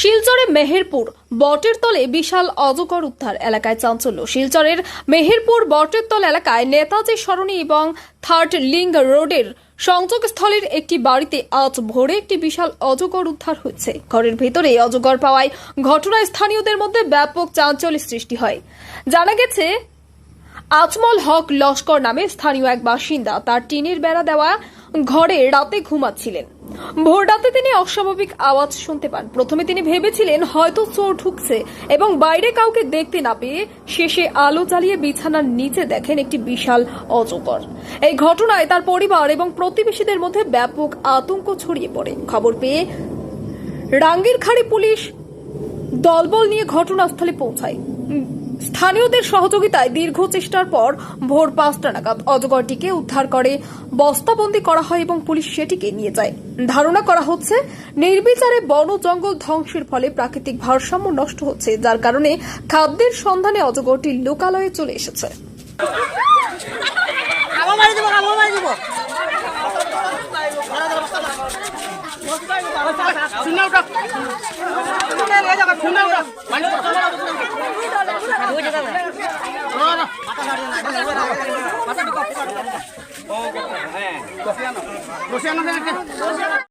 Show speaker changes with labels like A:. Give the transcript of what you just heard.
A: শিলচরে মেহেরপুর, বটের তলে বিশাল অজগর উদ্ধার এলাকায় চাঞ্চল্য। শিলচরের মেহেরপুর বটের তল এলাকায় নেতাজি সরণি এবং থার্ড লিঙ্ক রোডের সংযোগস্থলের একটি বাড়িতে আজ ভোরে একটি বিশাল অজগর উদ্ধার হয়েছে। ঘরের ভেতরে অজগর পাওয়ায় ঘটনায় স্থানীয়দের মধ্যে ব্যাপক চাঞ্চল্যের সৃষ্টি হয়। জানা গেছে আজমল হক লস্কর নামে স্থানীয় এক বাসিন্দা। তার টিনের বেড়া দেওয়া ঘরে রাতে ঘুমাচ্ছিলেন। ভোর রাতে তিনি অস্বাভাবিক আওয়াজ শুনতে পান। প্রথমে তিনি ভেবেছিলেন, হয়তো চোর ঢুকছে এবং বাইরে কাউকে দেখতে না পেয়ে শেষে আলো জ্বালিয়ে বিছানার নিচে দেখেন একটি বিশাল অজগর। এই ঘটনায় তার পরিবার এবং প্রতিবেশীদের মধ্যে ব্যাপক আতঙ্ক ছড়িয়ে পড়ে। খবর পেয়ে রাঙ্গিরখাড়ি পুলিশ দলবল নিয়ে ঘটনাস্থলে পৌঁছায়। স্থানীয়দের সহযোগিতায় দীর্ঘ চেষ্টার পর ভোর পাঁচটা নাগাদ অজগরটিকে উদ্ধার করে বস্তাবন্দি করা হয় এবং পুলিশ সেটিকে নিয়ে যায়। ধারণা করা হচ্ছে, নির্বিচারে বন জঙ্গল ধ্বংসের ফলে প্রাকৃতিক ভারসাম্য নষ্ট হচ্ছে, যার কারণে খাদ্যের সন্ধানে অজগরটি লোকালয়ে চলে এসেছে।
B: আমার